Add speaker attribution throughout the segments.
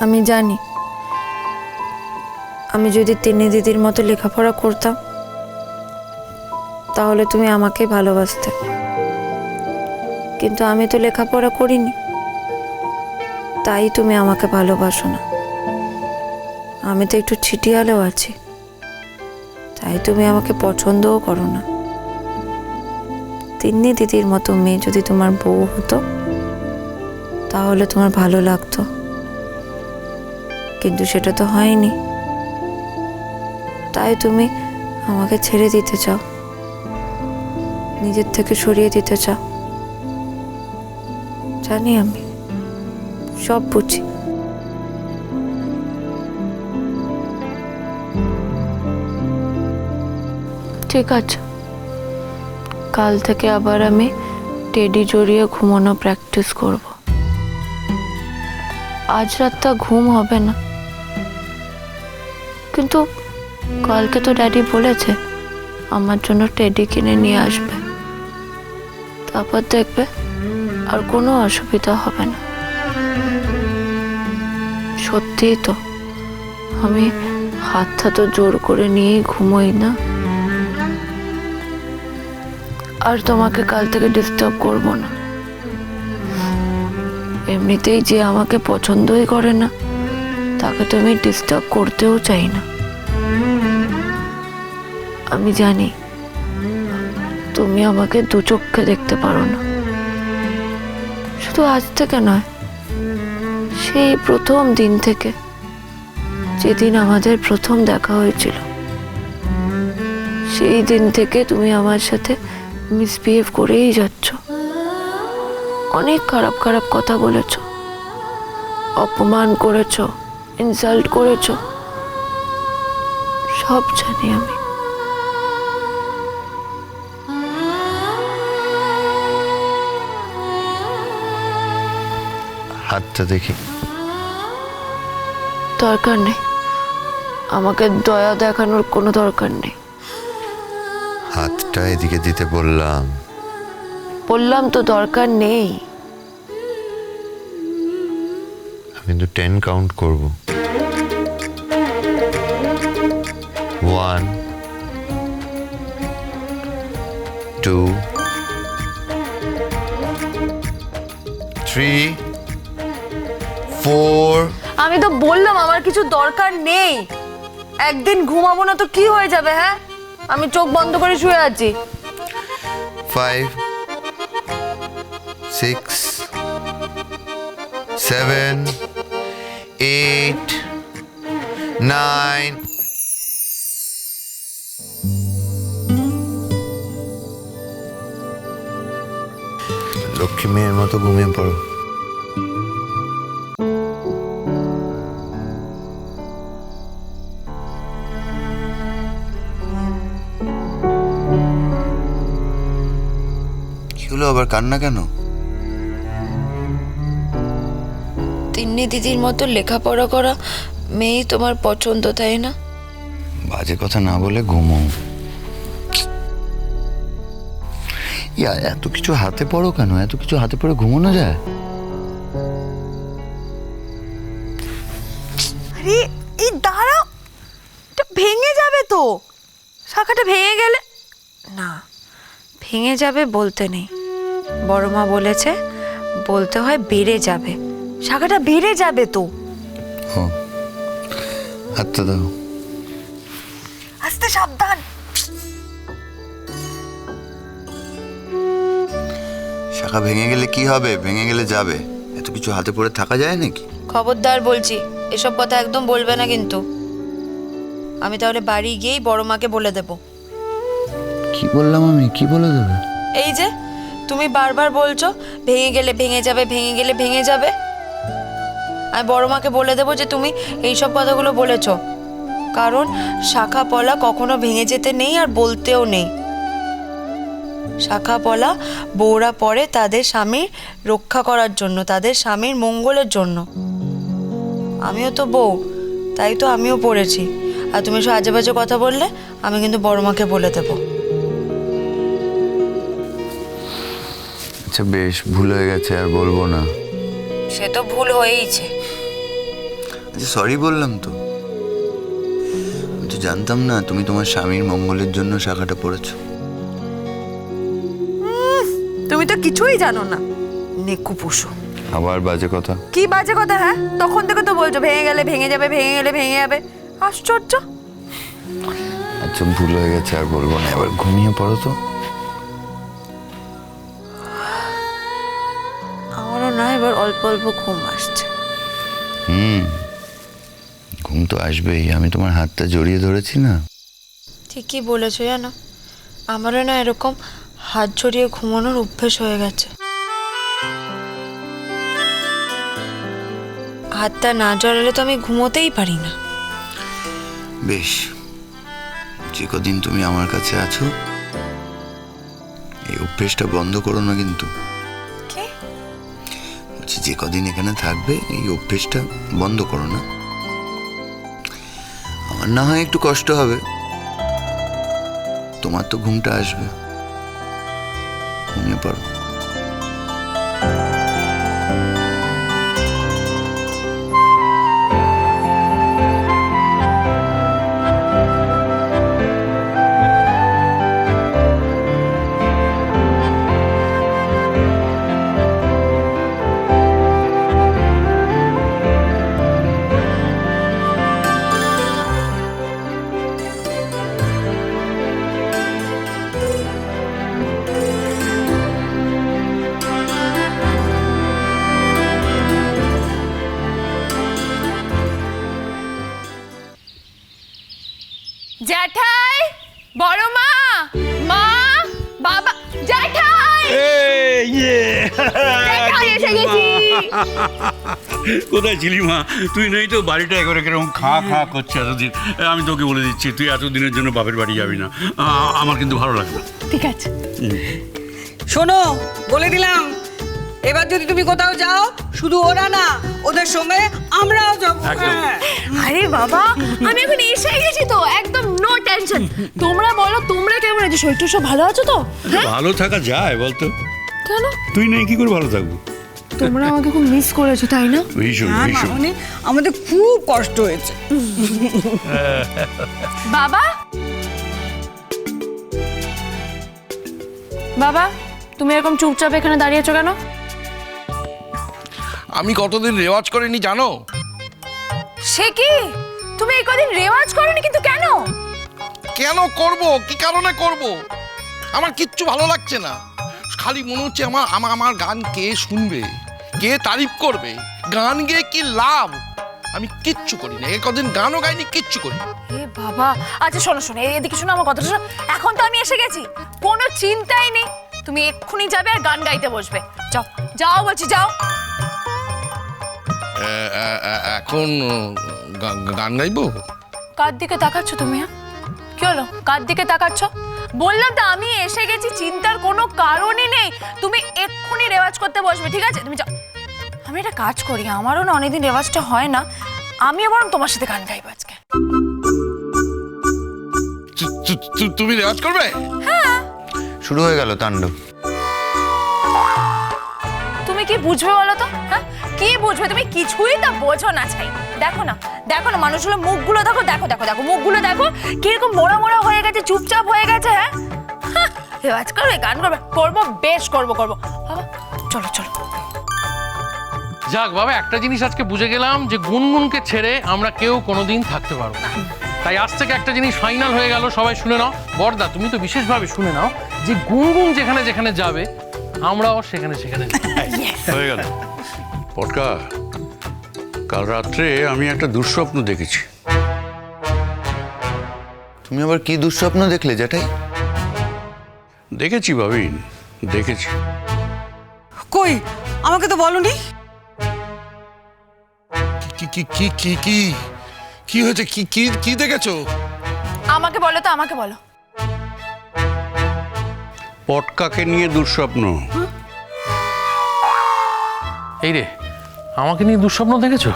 Speaker 1: আমি জানি। আমি যদি তিনি দিদির মতো লেখাপড়া করতাম, তাহলে তুমি আমাকে ভালোবাসতে। কিন্তু আমি তো লেখাপড়া করিনি। তাই তুমি আমাকে ভালোবাসো না। আমি তো একটু ছিটিয়ালেও আছি। তাই তুমি আমাকে পছন্দও করো না। তিন্নি দিদির মতো মেয়ে যদি তোমার বউ হতো, তাহলে তোমার ভালো লাগতো। কিন্তু সেটা তো হয়নি। তাই তুমি আমাকে ছেড়ে দিতে চাও। নিজের থেকে সরিয়ে দিতে চাও। জানি আমি। সব বুঝি। ঠিক আছে। কাল থেকে আবার আমি টেডি জড়িয়ে ঘুমানো প্র্যাকটিস করব। আজ রাতটা ঘুম হবে না। কিন্তু কালকে তো ড্যাডি বলেছে আমার জন্য টেডি কিনে নিয়ে আসবে। তারপর দেখবে আর কোনো অসুবিধা হবে না। সত্যিই তো, আমি হাতটা তো জোর করে নিয়েই ঘুমোই না। আর তোমাকে কাল থেকে ডিস্টার্ব করব না। এমনিতেই যে আমাকে পছন্দই করে না, তাকে তো আমি ডিস্টার্ব করতেও চাই না। আমি জানি। তুমি আমাকে দু চোখে দেখতে পারো না। শুধু আজ থেকে নয়, সেই প্রথম দিন থেকে যেদিন আমাদের প্রথম দেখা হয়েছিল, সেই দিন থেকে তুমি আমার সাথে মিসবিহেভ করেই যাচ্ছ। অনেক খারাপ খারাপ কথা বলেছ, অপমান করেছ ইনসাল্ট করেছ, সব জানি আমি।
Speaker 2: হাতটা দেখি।
Speaker 1: দরকার নেই। আমাকে দয়া দেখানোর কোনো দরকার নেই।
Speaker 2: হাতটা এদিকে দিতে বললাম।
Speaker 1: বললাম তো দরকার নেই।
Speaker 2: আমি কিন্তু টেন কাউন্ট করব। ওয়ান টু থ্রি ফোর
Speaker 1: আমি তো বললাম আমার কিছু দরকার নেই। একদিন ঘুমাবো না তো কি হয়ে যাবে হ্যাঁ? আমি চোখ বন্ধ করে শুয়ে আছি।
Speaker 2: Five six seven eight nine Lakshmi মেয়ের মতো ঘুমিয়ে পড়ো। কান্না কেন?
Speaker 1: তিন্নি দিদির মতো লেখাপড়া করা মেয়েই তোমার পছন্দ তাই না?
Speaker 2: বাজে কথা না বলে ঘুমো। ইয়া এত কিছু হাতে পড়ো কেন? এত কিছু হাতে পড়ে ঘুমানো যায়?
Speaker 1: আরে এই দাঁড়াও। এটা ভেঙে যাবে তো। শাখাটা ভেঙে গেলে না ভেঙে যাবে বলতে নেই। বড় মা বলেছে বলতে হয় বেড়ে যাবে। শাখাটা বেড়ে যাবে তো।
Speaker 2: ও হাতটা দাও।
Speaker 1: আস্তে সাবধান।
Speaker 2: শাখা ভেঙে গেলে কি হবে? ভেঙে গেলে যাবে। এত কিছু হাতে পড়ে থাকা যায় নাকি?
Speaker 1: খবরদার বলছি এসব কথা একদম বলবে না কিন্তু। আমি তাহলে বাড়ি গিয়েই বড় মাকে বলে দেব।
Speaker 2: কি বললাম আমি? কি বলে দেবে?
Speaker 1: এই যে তুমি বারবার বলছো, ভেঙে গেলে ভেঙে যাবে, ভেঙে গেলে ভেঙে যাবে। আমি বড় মাকে বলে দেবো যে তুমি এইসব কথাগুলো বলেছ। কারণ শাখা পলা কখনো ভেঙে যেতে নেই আর বলতেও নেই। শাখা পলা বউরা পরে তাদের স্বামীর রক্ষা করার জন্য, তাদের স্বামীর মঙ্গলের জন্য। আমিও তো বউ, তাই তো আমিও পড়েছি। আর তুমি সব আজে বাজে কথা বললে, আমি কিন্তু বড় মাকে বলে দেবো।
Speaker 2: আচ্ছা বেশ ভুল হয়ে গেছে আর বলব না।
Speaker 1: সে তো ভুল হয়েইছে।
Speaker 2: আচ্ছা সরি বললাম তো। আমি তো জানতাম না তুমি তোমার স্বামীর মঙ্গলের জন্য শাখাটা পড়েছো।
Speaker 1: তুমি তো কিছুই জানো না। নেকু পশু।
Speaker 2: আবার বাজে কথা?
Speaker 1: কি বাজে কথা হ্যাঁ? তখন থেকে তো বলছো ভেঙে গেলে ভেঙে যাবে ভেঙে গেলে ভেঙে যাবে। আশ্চর্য।
Speaker 2: আচ্ছা ভুল হয়ে গেছে আর বলব না। এবার ঘুমিয়ে পড়ো তো।
Speaker 1: অল্প অল্প ঘুম আসছে।
Speaker 2: হুম ঘুম তো আসবেই আমি তোমার হাতটা জড়িয়ে ধরেছি না।
Speaker 1: ঠিকই বলেছ জানো আমারও না এরকম হাত জড়িয়ে ঘুমানোর অভ্যেস হয়ে গেছে। হাতটা না জড়ালে তো আমি ঘুমোতেই পারি না।
Speaker 2: বেশ যে কদিন তুমি আমার কাছে আছো এই অভ্যেসটা বন্ধ করো না কিন্তু। যে কদিন এখানে থাকবে, এই অভ্যেসটা বন্ধ করো না। আমার না হয় একটু কষ্ট হবে। তোমার তো ঘুমটা আসবে। ঘুমিয়ে পড়ো।
Speaker 1: জ্যাঠাই বড় মা মা বাবা জ্যাঠাই! জ্যাঠাই এসে গেছি।
Speaker 3: কোথায় ছিলি মা? তুই নেই তো বাড়িটা একবারে কীরকম খা খা করছে এতদিন। আমি তোকে বলে দিচ্ছি তুই এতদিনের জন্য বাপের বাড়ি যাবি না। আমার কিন্তু ভালো লাগে না।
Speaker 1: ঠিক আছে।
Speaker 4: শোনো বলে দিলাম। এবার যদি তুমি কোথাও যাও শুধু ওরা না ওদের সঙ্গে আমরাও যাব। হ্যাঁ।
Speaker 5: আরে বাবা আমি এখন এসে গেছি তো একদম টেনশন। তোমরা বলো তোমরা কেমন আছো? শরীর সব ভালো আছো তো? হ্যাঁ?
Speaker 3: ভালো থাকা যায় বলতো।
Speaker 5: কেন?
Speaker 3: তুই নেই কি করে ভালো থাকব?
Speaker 5: তোমরা আমাকে খুব মিস করেছ তাই না?
Speaker 3: ভীষণ ভীষণ।
Speaker 4: মানে আমাদের খুব কষ্ট হয়েছে।
Speaker 5: বাবা? বাবা তুমি এরকম চুপচাপ এখানে দাঁড়িয়েছো কেন?
Speaker 6: আমি কতদিন রেওয়াজ করিনি জানো?
Speaker 5: সে কি? তুমি এই কদিন রেওয়াজ করনি কিন্তু কেন?
Speaker 6: কেন করব? কি কারণে করব? আমার কিচ্ছু ভালো লাগছে না। খালি মনে হচ্ছে আমার আমার আমার গান কে শুনবে? কে তারিফ করবে? গান গেয়ে কি লাভ? আমি কিচ্ছু করি না। এই কদিন গানও গাইনি কিচ্ছু করি।
Speaker 5: এ বাবা! আচ্ছা শোনো শোনো এই- এদিকে শোনো আমার কথাটা শোনো। এখন তো আমি এসে গেছি। কোনো চিন্তাই নেই। তুমি এক্ষুনি যাবে আর গান গাইতে বসবে। যাও যাও বলছি যাও।
Speaker 6: এখন গান গাইবো?
Speaker 5: কার দিকে তাকাচ্ছ তুমি হ্যাঁ? কি হলো? কার দিকে তাকাচ্ছ? বললাম তো আমি এসে গেছি চিন্তার কোনো কারণই নেই। তুমি এক্ষুনি রেওয়াজ করতে বসবে ঠিক আছে? তুমি যাও। আমি একটা কাজ করি আমারও না অনেকদিন রেওয়াজটা হয় না। আমিও বরং তোমার সাথে গান গাইবো আজকে।
Speaker 6: তুমি রেওয়াজ করবে?
Speaker 2: শুরু হয়ে গেল তাণ্ডব।
Speaker 5: তুমি কি বুঝবে বলো তো? হ্যাঁ? কি বুঝবে? তুমি কিছুই তো বোঝো না ছাই। দেখো না দেখো না মানুষগুলো মুখগুলো দেখো দেখো দেখো দেখো মুখগুলো দেখো কীরকম মোড়া মোড়া হয়ে গেছে চুপচাপ হয়ে গেছে হ্যাঁ? রেওয়াজ করবে গান করবে করব বেশ করব করব। বাবা চলো চলো।
Speaker 7: যাক বাবা একটা জিনিস আজকে বুঝে গেলাম যে গুনগুনকে ছেড়ে আমরা কেউ কোনোদিন থাকতে পারব না। তাই আজ থেকে একটা জিনিস ফাইনাল হয়ে গেল সবাই শুনে নাও। বর্দা তুমি তো বিশেষভাবে শুনে নাও যে গুনগুন যেখানে যেখানে যাবে আমরাও সেখানে সেখানে
Speaker 3: হয়ে গেল। পটকা কাল রাত্রে আমি একটা দুঃস্বপ্ন দেখেছি।
Speaker 2: তুমি আবার কি দুঃস্বপ্ন দেখলে জ্যাঠাই?
Speaker 3: দেখেছি ভাবিন দেখেছি।
Speaker 4: কই? আমাকে তো বলনি?
Speaker 6: কি কি কি কি কি? কি হয়েছে? কি কি কি দেখেছ?
Speaker 5: আমাকে বলো তো আমাকে বলো।
Speaker 3: পটকাকে নিয়ে দুঃস্বপ্ন।
Speaker 7: এই রে আমাকে নিয়ে দুঃস্বপ্ন দেখেছ?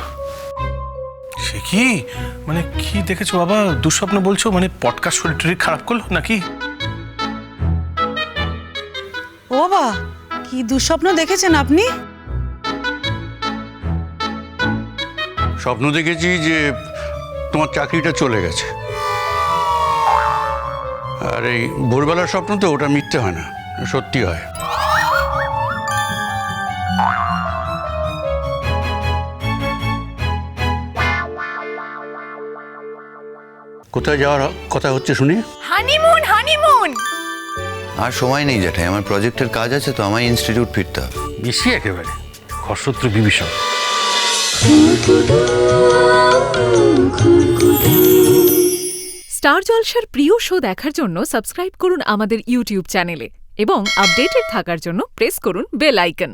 Speaker 8: সে কি? মানে কি দেখেছ বাবা? দুঃস্বপ্ন বলছো? মানে পডকাস্ট শরীর টরীর খারাপ করল নাকি?
Speaker 9: ও বাবা কি দুঃস্বপ্ন দেখেছেন আপনি?
Speaker 3: স্বপ্ন দেখেছি যে তোমার চাকরিটা চলে গেছে। আর এই ভোরবেলার স্বপ্ন তো ওটা মিথ্যে হয় না সত্যি হয়। কোথায় যাওয়ার কথা হচ্ছে শুনি?
Speaker 5: Honeymoon honeymoon!
Speaker 2: আর সময় নেই জ্যাঠাই আমার প্রজেক্টের কাজ আছে তো আমার ইনস্টিটিউট ফিরতে হবে।
Speaker 7: বেশি একেবারে খরশত্রু বিভীষণ।
Speaker 10: স্টার জলসার প্রিয় শো দেখার জন্য সাবস্ক্রাইব করুন আমাদের ইউটিউব চ্যানেলে এবং আপডেটেড থাকার জন্য প্রেস করুন বেল আইকন।